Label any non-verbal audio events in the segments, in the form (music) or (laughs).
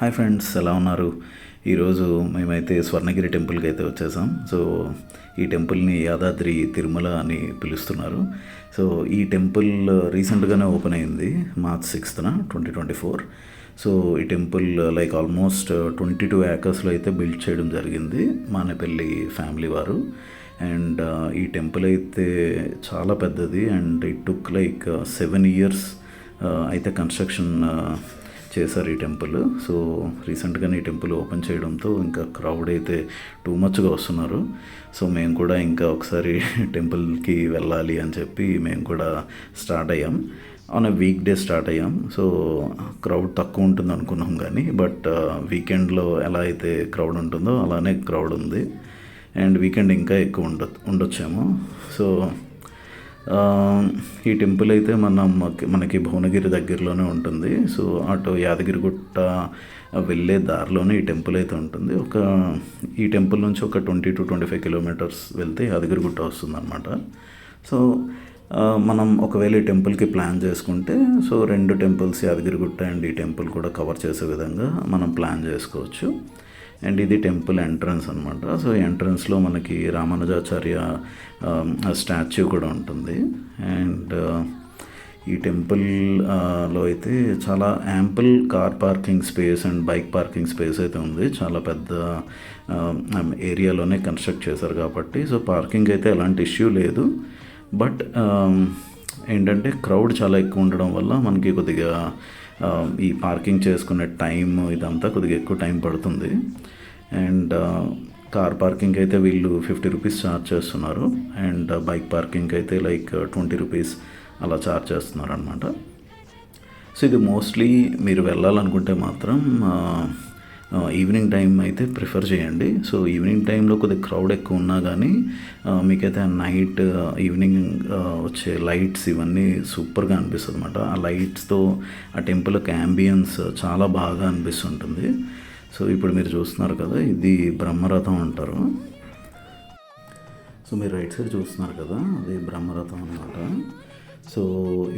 Hi friends ఎలా ఉన్నారు? ఈరోజు మేమైతే స్వర్ణగిరి టెంపుల్కి అయితే వచ్చేసాం. సో ఈ టెంపుల్ని యాదాద్రి తిరుమల అని పిలుస్తున్నారు. సో ఈ టెంపుల్ రీసెంట్గానే ఓపెన్ అయింది మార్చ్ సిక్స్త్న ట్వంటీ ట్వంటీ ఫోర్. సో ఈ temple like almost twenty two ఏకర్స్లో అయితే బిల్డ్ చేయడం జరిగింది మానేపల్లి ఫ్యామిలీ వారు. అండ్ ఈ టెంపుల్ అయితే చాలా పెద్దది and it took like seven years అయితే కన్స్ట్రక్షన్ చేశారు ఈ టెంపుల్. సో రీసెంట్గానే ఈ టెంపుల్ ఓపెన్ చేయడంతో ఇంకా క్రౌడ్ అయితే టూ మచ్గా వస్తున్నారు. సో మేము కూడా ఇంకా ఒకసారి (laughs) టెంపుల్కి వెళ్ళాలి అని చెప్పి మేము కూడా స్టార్ట్ అయ్యాం. On a week day start అయ్యాం. సో క్రౌడ్ తక్కువ ఉంటుంది అనుకున్నాం కానీ బట్ వీకెండ్లో ఎలా అయితే క్రౌడ్ ఉంటుందో అలానే క్రౌడ్ ఉంది. అండ్ వీకెండ్ ఇంకా ఎక్కువ ఉండ ఉండొచ్చేమో. సో ఈ టెంపుల్ అయితే మన మనకి భువనగిరి దగ్గరలోనే ఉంటుంది. సో అటు యాదగిరిగుట్ట వెళ్ళే దారిలోనే ఈ టెంపుల్ అయితే ఉంటుంది. ఒక ఈ టెంపుల్ నుంచి ఒక twenty to twenty five kilometres వెళ్తే యాదగిరిగుట్ట వస్తుందన్నమాట. సో మనం ఒకవేళ ఈ టెంపుల్కి ప్లాన్ చేసుకుంటే సో రెండు టెంపుల్స్ యాదగిరిగుట్ట అండ్ ఈ టెంపుల్ కూడా కవర్ చేసే విధంగా మనం ప్లాన్ చేసుకోవచ్చు. అండ్ ఇది టెంపుల్ ఎంట్రన్స్ అనమాట సో ఎంట్రన్స్లో మనకి రామానుజాచార్య um, స్టాచ్యూ కూడా ఉంటుంది. అండ్ uh, ఈ టెంపుల్ uh, లో అయితే చాలా ample car parking space and bike parking space అయితే ఉంది. చాలా పెద్ద um, um, ఏరియాలోనే కన్స్ట్రక్ట్ చేశారు కాబట్టి. సో పార్కింగ్ అయితే ఎలాంటి ఇష్యూ లేదు. బట్ ఏంటంటే క్రౌడ్ చాలా ఎక్కువ ఉండడం వల్ల మనకి కొద్దిగా Um, ఈ పార్కింగ్ చేసుకునే టైం ఇదంతా కొద్దిగా ఎక్కువ టైం పడుతుంది. అండ్ కార్ పార్కింగ్ అయితే వీళ్ళు ఫిఫ్టీ రూపీస్ ఛార్జ్ చేస్తున్నారు. అండ్ బైక్ పార్కింగ్ అయితే లైక్ ట్వంటీ రూపీస్ అలా ఛార్జ్ చేస్తున్నారు అనమాట సో ఇది మోస్ట్లీ మీరు వెళ్ళాలనుకుంటే మాత్రం uh, ఈవినింగ్ టైం అయితే ప్రిఫర్ చేయండి. సో ఈవినింగ్ టైంలో కొద్దిగా క్రౌడ్ ఎక్కువ ఉన్నా కానీ మీకైతే ఆ నైట్ ఈవినింగ్ వచ్చే లైట్స్ ఇవన్నీ సూపర్గా అనిపిస్తుంది అనమాట ఆ లైట్స్తో ఆ టెంపుల్కి అంబియన్స్ చాలా బాగా అనిపిస్తుంటుంది. సో ఇప్పుడు మీరు చూస్తున్నారు కదా ఇది బ్రహ్మరథం అంటారు. సో మీరు రైట్ సైడ్ చూస్తున్నారు కదా అది బ్రహ్మరథం అనమాట సో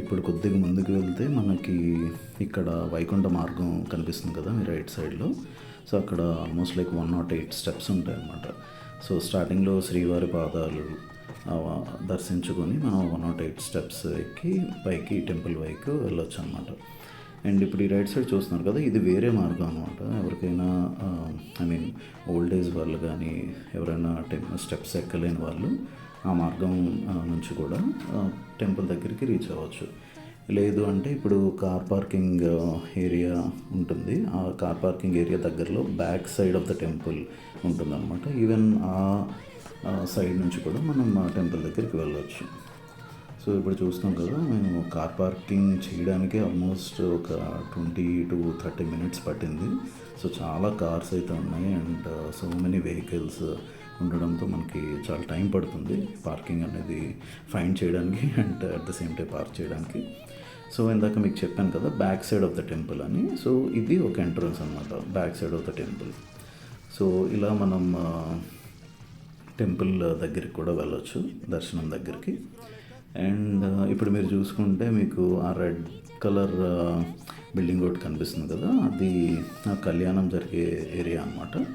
ఇప్పుడు కొద్దిగా ముందుకు వెళ్తే మనకి ఇక్కడ వైకుంఠ మార్గం కనిపిస్తుంది కదా మీ రైట్ సైడ్లో. సో అక్కడ almost like one not eight steps ఉంటాయి అన్నమాట. సో స్టార్టింగ్లో శ్రీవారి పాదాలు దర్శించుకొని మనం వన్ నాట్ ఎయిట్ స్టెప్స్ ఎక్కి పైకి టెంపుల్ వైకు వెళ్ళొచ్చు అనమాట అండ్ ఇప్పుడు ఈ రైట్ సైడ్ చూస్తున్నారు కదా ఇది వేరే మార్గం అనమాట ఎవరికైనా ఐ మీన్ ఓల్డ్ ఏజ్ వాళ్ళు కానీ ఎవరైనా టెం స్టెప్స్ ఎక్కలేని వాళ్ళు ఆ మార్గం నుంచి కూడా టెంపుల్ దగ్గరికి రీచ్ అవ్వచ్చు. లేదు అంటే ఇప్పుడు కార్ పార్కింగ్ ఏరియా ఉంటుంది. ఆ కార్ పార్కింగ్ ఏరియా దగ్గరలో back side of the temple ఉంటుందన్నమాట. ఈవెన్ ఆ సైడ్ నుంచి కూడా మనం ఆ టెంపుల్ దగ్గరికి వెళ్ళవచ్చు సో ఇప్పుడు చూస్తాం కదా మేము కార్ పార్కింగ్ చేయడానికి ఆల్మోస్ట్ ఒక ట్వంటీ టు థర్టీ మినిట్స్ పట్టింది. సో చాలా కార్స్ అయితే ఉన్నాయి అండ్ సో మెనీ వెహికల్స్ ఉండడంతో మనకి చాలా టైం పడుతుంది పార్కింగ్ అనేది ఫైండ్ చేయడానికి and at the same time park చేయడానికి. సో ఇందాక మీకు చెప్పాను కదా back side of the temple అని. సో ఇది ఒక ఎంట్రన్స్ అనమాట back side of the temple. So ఇలా మనం టెంపుల్ దగ్గరికి కూడా వెళ్ళొచ్చు దర్శనం దగ్గరికి. అండ్ ఇప్పుడు మీరు చూసుకుంటే మీకు ఆ రెడ్ కలర్ బిల్డింగ్ ఒకటి కనిపిస్తుంది కదా అది ఆ కళ్యాణం జరిగే ఏరియా అనమాట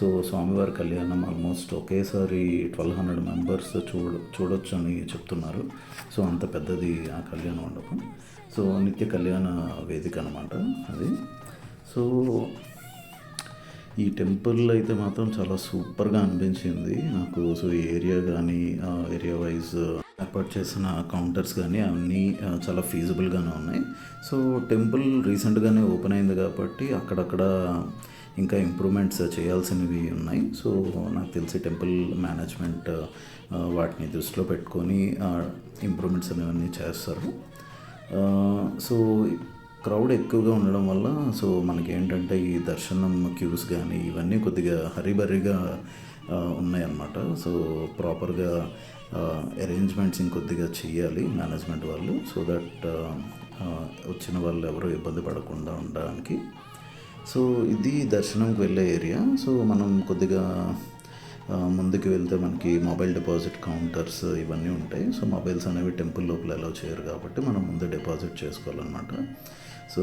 సో స్వామివారి కళ్యాణం ఆల్మోస్ట్ ఒకేసారి ట్వెల్వ్ హండ్రెడ్ మెంబర్స్ చూడ చూడొచ్చు అని చెప్తున్నారు. సో అంత పెద్దది ఆ కళ్యాణ మండపం. సో నిత్య కళ్యాణ వేదిక అనమాట అది. సో ఈ టెంపుల్ అయితే మాత్రం చాలా సూపర్గా అనిపించింది నాకు. సో ఈ ఏరియా కానీ ఏరియా వైజ్ ఏర్పాటు చేసిన కౌంటర్స్ కానీ అవన్నీ చాలా ఫీజబుల్గానే ఉన్నాయి. సో టెంపుల్ రీసెంట్గానే ఓపెన్ అయింది కాబట్టి అక్కడక్కడ ఇంకా ఇంప్రూవ్మెంట్స్ చేయాల్సినవి ఉన్నాయి. సో నాకు తెలిసి టెంపుల్ మేనేజ్మెంట్ వాటిని దృష్టిలో పెట్టుకొని ఇంప్రూవ్మెంట్స్ అనేవన్నీ చేస్తారు. సో క్రౌడ్ ఎక్కువగా ఉండడం వల్ల సో మనకి ఏంటంటే ఈ దర్శనం క్యూస్ కానీ ఇవన్నీ కొద్దిగా హరిబరిగా ఉన్నాయన్నమాట. సో ప్రాపర్గా అరేంజ్మెంట్స్ ఇంకొద్దిగా చేయాలి మేనేజ్మెంట్ వాళ్ళు సో దట్ వచ్చిన వాళ్ళు ఎవరు ఇబ్బంది పడకుండా ఉండడానికి. సో ఇది దర్శనంకి వెళ్ళే ఏరియా సో మనం కొద్దిగా ముందుకు వెళ్తే మనకి మొబైల్ డిపాజిట్ కౌంటర్స్ ఇవన్నీ ఉంటాయి. సో మొబైల్స్ అనేవి టెంపుల్ లోపల అలౌ చేయరు కాబట్టి మనం ముందు డిపాజిట్ చేసుకోవాలన్నమాట. So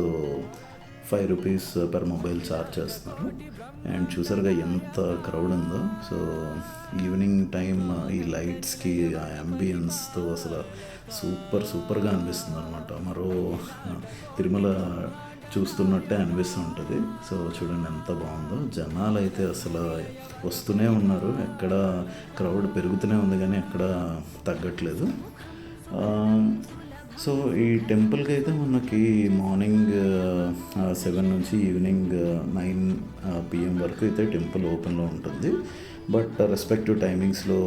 five rupees per mobile charge చేస్తున్నారు. అండ్ చూసారుగా ఎంత క్రౌడ్ ఉందో. సో ఈవినింగ్ టైం ఈ లైట్స్కి ఆ అంబియన్స్తో అసలు సూపర్ సూపర్గా అనిపిస్తుంది అనమాట మరో తిరుమల చూస్తున్నట్టే అనిపిస్తూ ఉంటుంది సో చూడండి ఎంత బాగుందో. జనాలు అయితే అసలు వస్తూనే ఉన్నారు. ఎక్కడ క్రౌడ్ పెరుగుతూనే ఉంది కానీ ఎక్కడ తగ్గట్లేదు. సో ఈ టెంపుల్కి అయితే మనకి మార్నింగ్ సెవెన్ నుంచి ఈవినింగ్ నైన్ పిఎం వరకు అయితే టెంపుల్ ఓపెన్లో ఉంటుంది. బట్ రెస్పెక్టివ్ టైమింగ్స్లో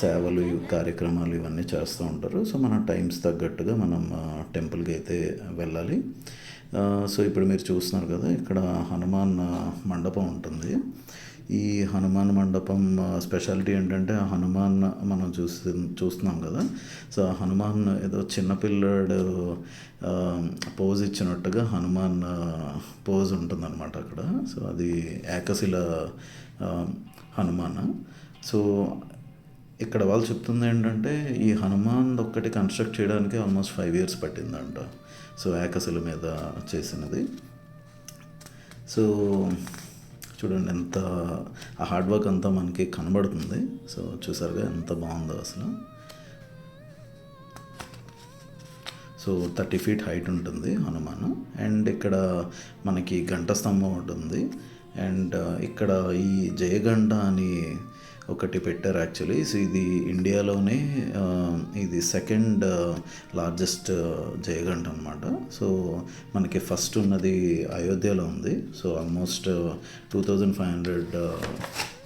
సేవలు కార్యక్రమాలు ఇవన్నీ చేస్తూ ఉంటారు. సో మన టైమ్స్ తగ్గట్టుగా మనం టెంపుల్కి అయితే వెళ్ళాలి. సో ఇప్పుడు మీరు చూస్తున్నారు కదా ఇక్కడ హనుమాన్ మండపం ఉంటుంది. ఈ హనుమాన్ మండపం స్పెషాలిటీ ఏంటంటే ఆ హనుమాన్ మనం చూసి చూస్తున్నాం కదా. సో ఆ హనుమాన్ ఏదో చిన్నపిల్లడు పోజ్ ఇచ్చినట్టుగా హనుమాన్ పోజ్ ఉంటుందన్నమాట అక్కడ. సో అది ఏకశిల హనుమాన్. సో ఇక్కడ వాళ్ళు చెప్తుంది ఏంటంటే ఈ హనుమాన్ ఒక్కటి కన్స్ట్రక్ట్ చేయడానికి ఆల్మోస్ట్ ఫైవ్ ఇయర్స్ పట్టిందంట. సో ఏకశిల మీద చేసినది. సో చూడండి ఎంత ఆ హార్డ్ వర్క్ అంతా మనకి కనబడుతుంది. సో చూసారుగా ఎంత బాగుందో అసలు. సో థర్టీ ఫీట్ హైట్ ఉంటుంది హనుమాన్. అండ్ ఇక్కడ మనకి గంట స్తంభం ఉంటుంది అండ్ ఇక్కడ ఈ జయగంట అని ఒకటి పెట్టారు యాక్చువల్లీ. సో ఇది ఇండియాలోనే ఇది సెకండ్ లార్జెస్ట్ జయగంట అనమాట సో మనకి ఫస్ట్ ఉన్నది అయోధ్యలో ఉంది. So almost two thousand five hundred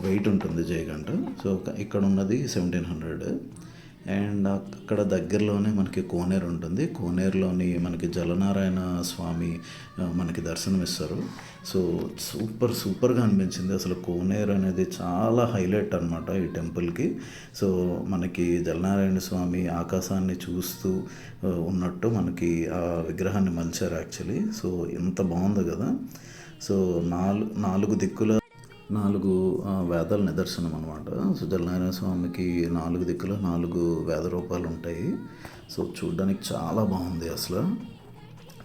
weight ఉంటుంది జయగంట. సో ఇక్కడ ఉన్నది సెవెంటీన్ హండ్రెడ్. అండ్ అక్కడ దగ్గరలోనే మనకి కోనేరు ఉంటుంది. కోనేరులోని మనకి జలనారాయణ స్వామి మనకి మనకి దర్శనమిస్తారు సో సూపర్ సూపర్గా అనిపించింది. అసలు కోనేరు అనేది చాలా హైలైట్ అనమాట ఈ టెంపుల్కి. సో మనకి జలనారాయణ స్వామి ఆకాశాన్ని చూస్తూ ఉన్నట్టు మనకి ఆ విగ్రహాన్ని మలిచారు యాక్చువల్లీ. సో ఎంత బాగుంది కదా. సో నాలుగు నాలుగు దిక్కుల నాలుగు వేదాల నిదర్శనం అనమాట సో జలనారాయణ స్వామికి నాలుగు దిక్కులు నాలుగు వేద రూపాలు ఉంటాయి. సో చూడడానికి చాలా బాగుంది అసలు.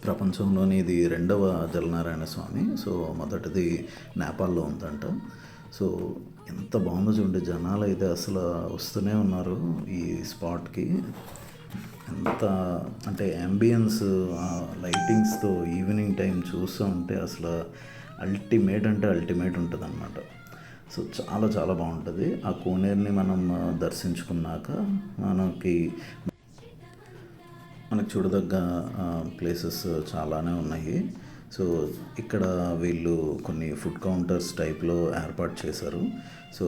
ప్రపంచంలోని ఇది రెండవ జలనారాయణ స్వామి. సో మొదటిది నేపాల్లో ఉందంట. సో ఎంత బాగుందో చూడండి జనాలు అయితే అసలు వస్తూనే ఉన్నారు ఈ స్పాట్కి. ఎంత అంటే అంబియన్స్ లైటింగ్స్తో ఈవినింగ్ టైం చూస్తూ ఉంటే అసలు అల్టిమేట్ అంటే అల్టిమేట్ ఉంటుంది అనమాట సో చాలా చాలా బాగుంటుంది. ఆ కోనేరుని మనం దర్శించుకున్నాక మనకి మనకు చూడదగ్గ ప్లేసెస్ చాలానే ఉన్నాయి. సో ఇక్కడ వీళ్ళు కొన్ని ఫుడ్ కౌంటర్స్ టైప్లో ఏర్పాటు చేశారు. సో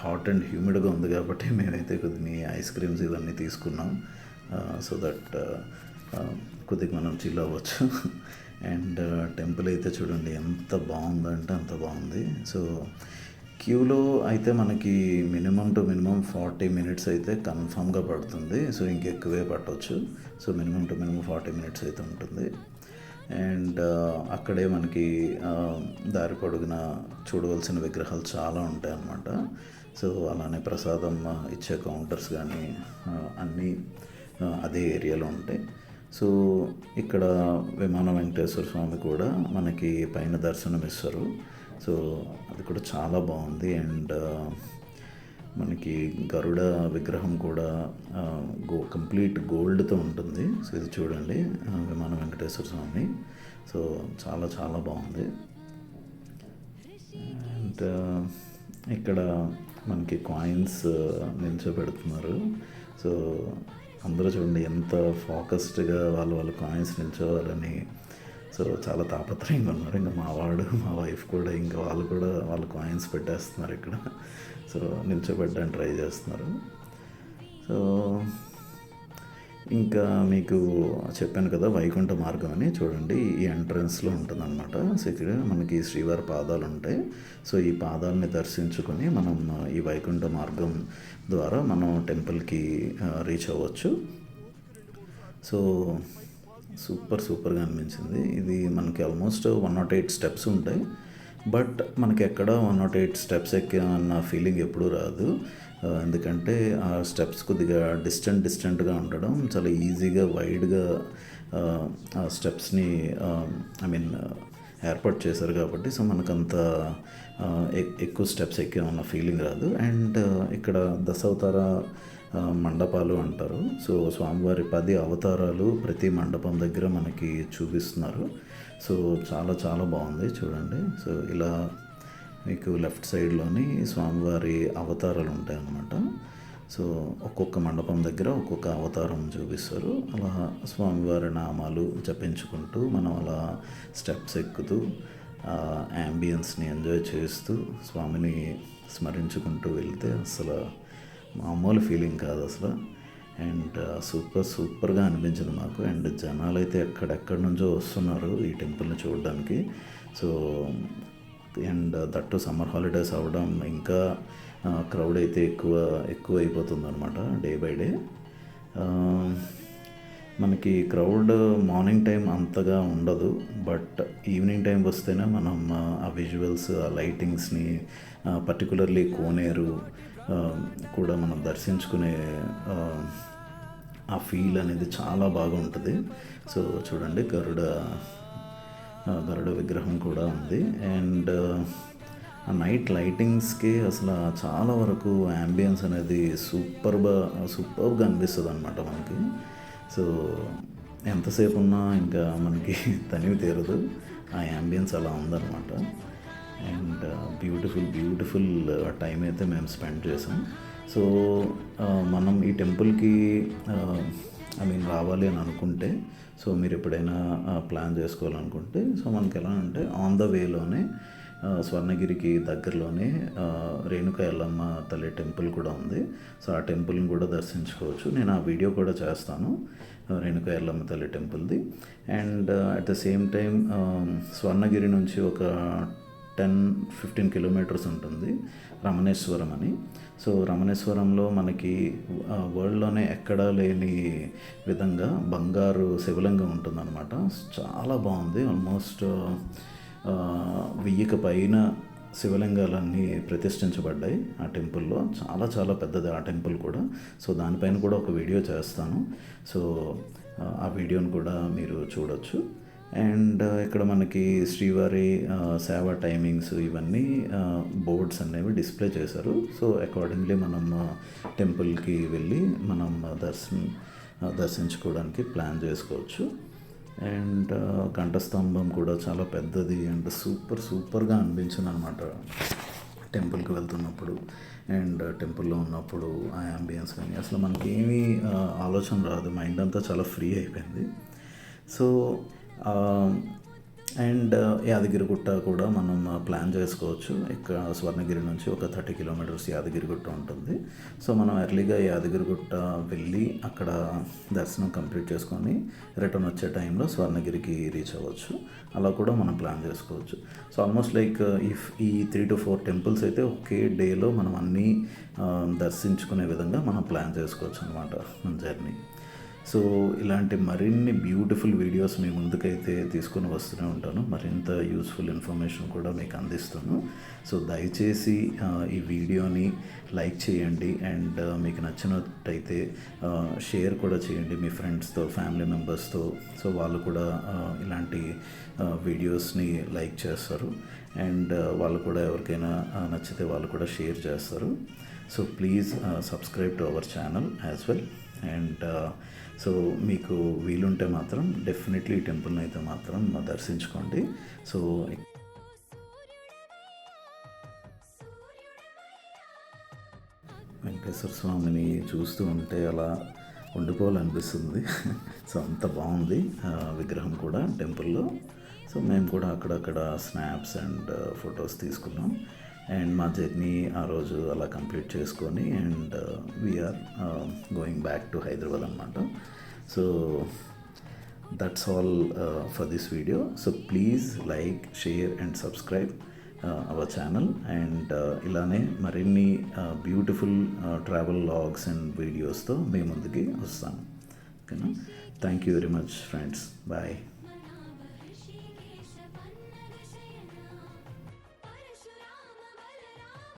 హాట్ అండ్ హ్యూమిడ్గా ఉంది కాబట్టి మేమైతే కొన్ని ఐస్ క్రీమ్స్ ఇవన్నీ తీసుకున్నాం. సో దట్ కొద్దిగా మనం చిల్ అవ్వచ్చు. అండ్ టెంపుల్ అయితే చూడండి ఎంత బాగుందంటే అంత బాగుంది. సో క్యూలో అయితే మనకి minimum to minimum forty minutes అయితే కన్ఫామ్గా పడుతుంది. సో ఇంకెక్కువే పట్టవచ్చు so minimum to minimum forty minutes అయితే ఉంటుంది. అండ్ అక్కడే మనకి దారి పొడుగున చూడవలసిన విగ్రహాలు చాలా ఉంటాయి అన్నమాట. సో అలానే ప్రసాదం ఇచ్చే కౌంటర్స్ కానీ అన్నీ అదే ఏరియాలో ఉంటాయి. సో ఇక్కడ విమాన వెంకటేశ్వర స్వామి కూడా మనకి పైన దర్శనం ఇస్తారు సో అది కూడా చాలా బాగుంది. అండ్ మనకి గరుడ విగ్రహం కూడా గో కంప్లీట్ గోల్డ్తో ఉంటుంది. సో ఇది చూడండి విమాన వెంకటేశ్వర స్వామి. సో చాలా చాలా బాగుంది. అండ్ ఇక్కడ మనకి కాయిన్స్ నిల్చోబెడుతున్నారు. సో అందరూ చూడండి ఎంత ఫోకస్డ్గా వాళ్ళు వాళ్ళ కాయిన్స్ నిల్చోవాలని. సో చాలా తాపత్రయంగా ఉన్నారు. ఇంకా మా వాడు మా వైఫ్ కూడా ఇంకా వాళ్ళు కూడా వాళ్ళ కాయిన్స్ పెట్టేస్తున్నారు ఇక్కడ. సో నిల్చోబెట్టడానికి ట్రై చేస్తున్నారు. సో ఇంకా మీకు చెప్పాను కదా వైకుంఠ మార్గం అని. చూడండి ఈ ఎంట్రన్స్లో ఉంటుందన్నమాట. సో ఇక్కడ మనకి శ్రీవారి పాదాలు ఉంటాయి సో ఈ పాదాలని దర్శించుకొని మనం ఈ వైకుంఠ మార్గం ద్వారా మనం టెంపుల్కి రీచ్ అవ్వచ్చు. సో సూపర్ సూపర్గా అనిపించింది. ఇది మనకి almost one not eight steps ఉంటాయి. బట్ మనకి ఎక్కడ వన్ నాట్ ఎయిట్ స్టెప్స్ ఎక్కామన్న ఫీలింగ్ ఎప్పుడూ రాదు. ఎందుకంటే ఆ స్టెప్స్ కొద్దిగా డిస్టెంట్ డిస్టెంట్గా ఉండడం చాలా ఈజీగా వైడ్గా ఆ స్టెప్స్ని ఐ మీన్ ఏర్పాటు చేశారు కాబట్టి సో మనకంత ఆ, ఎక్- ఎక్కువ స్టెప్స్ ఎక్కామన్న ఫీలింగ్ రాదు. అండ్ ఇక్కడ దశావతార మండపాలు అంటారు. సో స్వామివారి పది అవతారాలు ప్రతి మండపం దగ్గర మనకి చూపిస్తున్నారు. సో చాలా చాలా బాగుంది చూడండి. సో ఇలా మీకు లెఫ్ట్ సైడ్లోని స్వామివారి అవతారాలు ఉంటాయి అన్నమాట సో ఒక్కొక్క మండపం దగ్గర ఒక్కొక్క అవతారం చూపిస్తారు. అలా స్వామివారి నామాలు జపించుకుంటూ మనం అలా స్టెప్స్ ఎక్కుతూ యాంబియన్స్ని ఎంజాయ్ చేస్తూ స్వామిని స్మరించుకుంటూ వెళ్తే అసలు మామూలు ఫీలింగ్ కాదు అసలు. అండ్ సూపర్ సూపర్గా అనిపించింది మాకు. అండ్ జనాలు అయితే ఎక్కడెక్కడి నుంచో వస్తున్నారు ఈ టెంపుల్ని చూడడానికి. So and that summer holidays అవ్వడం ఇంకా క్రౌడ్ అయితే ఎక్కువ ఎక్కువ అయిపోతుంది అనమాట డే బై డే. మనకి క్రౌడ్ మార్నింగ్ టైం అంతగా ఉండదు బట్ ఈవినింగ్ టైం వస్తేనే మనం ఆ, విజువల్స్ ఆ లైటింగ్స్ని పర్టికులర్లీ కోనేరు కూడా మనం దర్శించుకునే ఆ, ఫీల్ అనేది చాలా బాగుంటుంది. సో చూడండి గరుడ గరుడ విగ్రహం కూడా ఉంది. అండ్ ఆ నైట్ లైటింగ్స్కి అసలు చాలా వరకు యాంబియన్స్ అనేది సూపర్గా సూపర్గా అనిపిస్తుంది అనమాట మనకి. సో ఎంతసేపు ఉన్నా ఇంకా మనకి (laughs) తనివి తీరదు. ఆ యాంబియన్స్ అలా ఉందన్నమాట. అండ్ బ్యూటిఫుల్ బ్యూటిఫుల్ టైం అయితే మేము స్పెండ్ చేసాం. సో మనం ఈ టెంపుల్కి ఐ మీన్ రావాలి అని అనుకుంటే సో మీరు ఎప్పుడైనా ప్లాన్ చేసుకోవాలనుకుంటే సో మనకి ఎలా అంటే ఆన్ ద వేలోనే స్వర్ణగిరికి దగ్గరలోనే రేణుక ఎల్లమ్మ తల్లి టెంపుల్ కూడా ఉంది. సో ఆ టెంపుల్ని కూడా దర్శించుకోవచ్చు. నేను ఆ వీడియో కూడా చేస్తాను రేణుక ఎల్లమ్మ తల్లి టెంపుల్ది. And at the same time Swarnagiri నుంచి ఒక టెన్ ఫిఫ్టీన్ కిలోమీటర్స్ ఉంటుంది రమణేశ్వరం అని. సో రమణేశ్వరంలో మనకి వరల్డ్లోనే ఎక్కడా లేని విధంగా బంగారు శివలింగం ఉంటుందన్నమాట. చాలా బాగుంది. ఆల్మోస్ట్ వెయ్యికి పైన శివలింగాలన్నీ ప్రతిష్ఠించబడ్డాయి ఆ టెంపుల్లో. చాలా చాలా పెద్దది ఆ టెంపుల్ కూడా. సో దానిపైన కూడా ఒక వీడియో చేస్తాను. సో ఆ, ఆ వీడియోని కూడా మీరు చూడొచ్చు. అండ్ ఇక్కడ మనకి శ్రీవారి సేవ టైమింగ్స్ ఇవన్నీ బోర్డ్స్ అనేవి డిస్ప్లే చేశారు. సో అకార్డింగ్లీ మనం టెంపుల్కి వెళ్ళి మనం దర్శనం దర్శించుకోవడానికి ప్లాన్ చేసుకోవచ్చు. అండ్ కంఠస్తంభం కూడా చాలా పెద్దది అండ్ సూపర్ సూపర్గా అనిపించింది అనమాట టెంపుల్కి వెళ్తున్నప్పుడు అండ్ టెంపుల్లో ఉన్నప్పుడు ఆ అంబియన్స్ కానీ అసలు మనకి ఏమీ ఆలోచన రాదు. మైండ్ అంతా చాలా ఫ్రీ అయిపోయింది. So Um, and uh, Yadagirigutta కూడా మనం uh, ప్లాన్ చేసుకోవచ్చు. ఇక్కడ స్వర్ణగిరి నుంచి ఒక థర్టీ కిలోమీటర్స్ యాదగిరిగుట్ట ఉంటుంది. సో మనం ఎర్లీగా యాదగిరిగుట్ట వెళ్ళి అక్కడ దర్శనం కంప్లీట్ చేసుకొని రిటర్న్ వచ్చే టైంలో స్వర్ణగిరికి రీచ్ అవ్వచ్చు. అలా కూడా మనం ప్లాన్ చేసుకోవచ్చు. సో ఆల్మోస్ట్ లైక్ ఇఫ్ ఈ త్రీ టు ఫోర్ టెంపుల్స్ అయితే ఒకే డేలో మనం అన్నీ um, దర్శించుకునే విధంగా మనం ప్లాన్ చేసుకోవచ్చు అనమాట మన జర్నీ సో ఇలాంటి మరిన్ని బ్యూటిఫుల్ వీడియోస్ మీ ముందుకైతే తీసుకొని వస్తూనే ఉంటాను. మరింత యూస్ఫుల్ ఇన్ఫర్మేషన్ కూడా మీకు అందిస్తాను. సో దయచేసి ఈ వీడియోని లైక్ చేయండి అండ్ మీకు నచ్చినట్టయితే షేర్ కూడా చేయండి మీ ఫ్రెండ్స్తో ఫ్యామిలీ మెంబర్స్తో. సో వాళ్ళు కూడా ఇలాంటి వీడియోస్ని లైక్ చేస్తారు. అండ్ వాళ్ళు కూడా ఎవరికైనా నచ్చితే వాళ్ళు కూడా షేర్ చేస్తారు. So please subscribe to our channel as well. And so మీకు వీలుంటే మాత్రం డెఫినెట్లీ ఈ టెంపుల్ని అయితే మాత్రం దర్శించుకోండి. సో వెంకటేశ్వర స్వామిని చూస్తూ ఉంటే అలా ఉండిపోవాలనిపిస్తుంది. (laughs) సో అంత బాగుంది విగ్రహం కూడా టెంపుల్లో. సో మేము కూడా అక్కడక్కడ స్నాప్స్ అండ్ ఫొటోస్ తీసుకున్నాం. అండ్ మా జర్నీ ఆ రోజు అలా కంప్లీట్ చేసుకొని and we're going back to Hyderabad అనమాట so that's all for this video so please like share and subscribe our channel and ఇలానే మరిన్ని బ్యూటిఫుల్ ట్రావెల్ లాగ్స్ అండ్ వీడియోస్తో మీ ముందుకి వస్తాను. ఓకేనా thank you very much friends bye